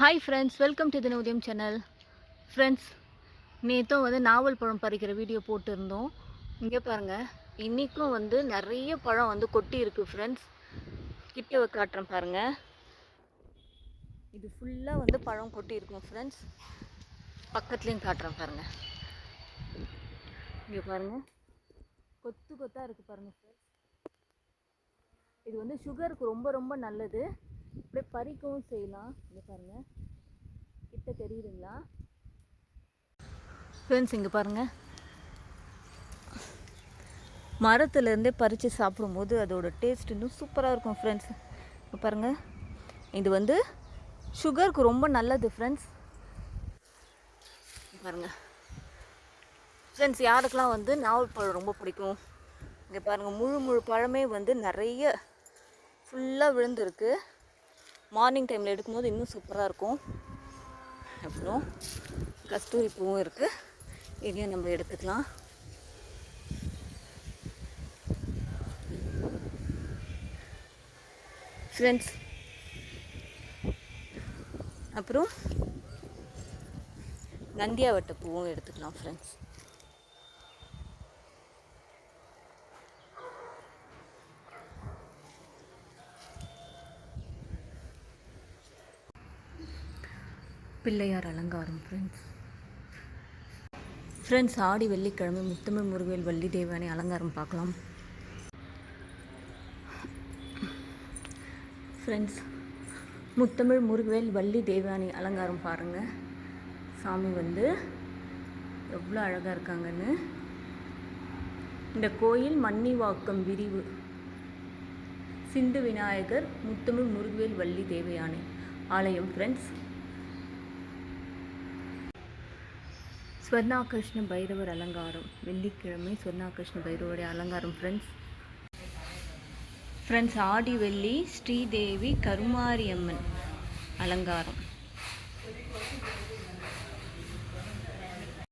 Hi friends welcome to Dinodayam channel friends நேற்றும் வந்து நாவல் பழம் பறிக்கிற வீடியோ போட்டிருந்தோம். இங்கே பாருங்கள் இன்றைக்கும் வந்து நிறைய பழம் வந்து கொட்டி இருக்குது ஃப்ரெண்ட்ஸ் கிட்ட காட்டுறேன் பாருங்கள் இது ஃபுல்லாக வந்து பழம் கொட்டி இருக்கும் ஃப்ரெண்ட்ஸ் பக்கத்துலேயும் காட்டுறேன் பாருங்கள் இங்கே பாருங்கள் கொத்து கொத்தாக இருக்குது பாருங்கள் ஃப்ரெண்ட்ஸ் இது வந்து சுகருக்கு ரொம்ப ரொம்ப நல்லது. அப்படியே பறிக்கவும் செய்யலாம். இங்கே பாருங்கள் கிட்ட தெரியுதுங்களா? ஃப்ரெண்ட்ஸ் இங்கே பாருங்கள் மரத்துலேருந்தே பறித்து சாப்பிடும்போது அதோட டேஸ்ட் இன்னும் சூப்பராக இருக்கும் ஃப்ரெண்ட்ஸ் இப்போ பாருங்கள் இது வந்து சுகருக்கு ரொம்ப நல்லது ஃப்ரெண்ட்ஸ் பாருங்கள் ஃப்ரெண்ட்ஸ் யாருக்கெல்லாம் வந்து நாவல் பழம் ரொம்ப பிடிக்கும்? இங்கே பாருங்கள் முழு முழு பழமே வந்து நிறைய ஃபுல்லாக விழுந்திருக்கு. மார்னிங் டைமில் எடுக்கும்போது இன்னும் சூப்பராக இருக்கும். அப்புறம் கஸ்தூரி பூவும் இருக்குது இதையும் நம்ம எடுத்துக்கலாம். ஃப்ரெண்ட்ஸ் அப்புறம் நந்தியாவட்ட பூவும் எடுத்துக்கலாம் ஃப்ரெண்ட்ஸ் பிள்ளையார் அலங்காரம் ஃப்ரெண்ட்ஸ் ஃப்ரெண்ட்ஸ் ஆடி வெள்ளிக்கிழமை முத்தமிழ் முருகவேல் வள்ளி தேவானை அலங்காரம் பார்க்கலாம். ஃப்ரெண்ட்ஸ் முத்தமிழ் முருகவேல் வள்ளி தேவானி அலங்காரம் பாருங்கள் சாமி வந்து எவ்வளோ அழகாக இருக்காங்கன்னு. இந்த கோயில் மன்னிவாக்கம் விரிவு. சிந்து விநாயகர் முத்தமிழ் முருகவேல் வள்ளி தேவயானை ஆலயம் ஃப்ரெண்ட்ஸ் ஸ்வர்ணாகிருஷ்ண பைரவர் அலங்காரம் வெள்ளிக்கிழமை ஸ்வர்ணாகிருஷ்ண பைரவருடைய அலங்காரம் ஃப்ரெண்ட்ஸ் ஃப்ரெண்ட்ஸ் ஆடி வெள்ளி ஸ்ரீதேவி கருமாரியம்மன் அலங்காரம்.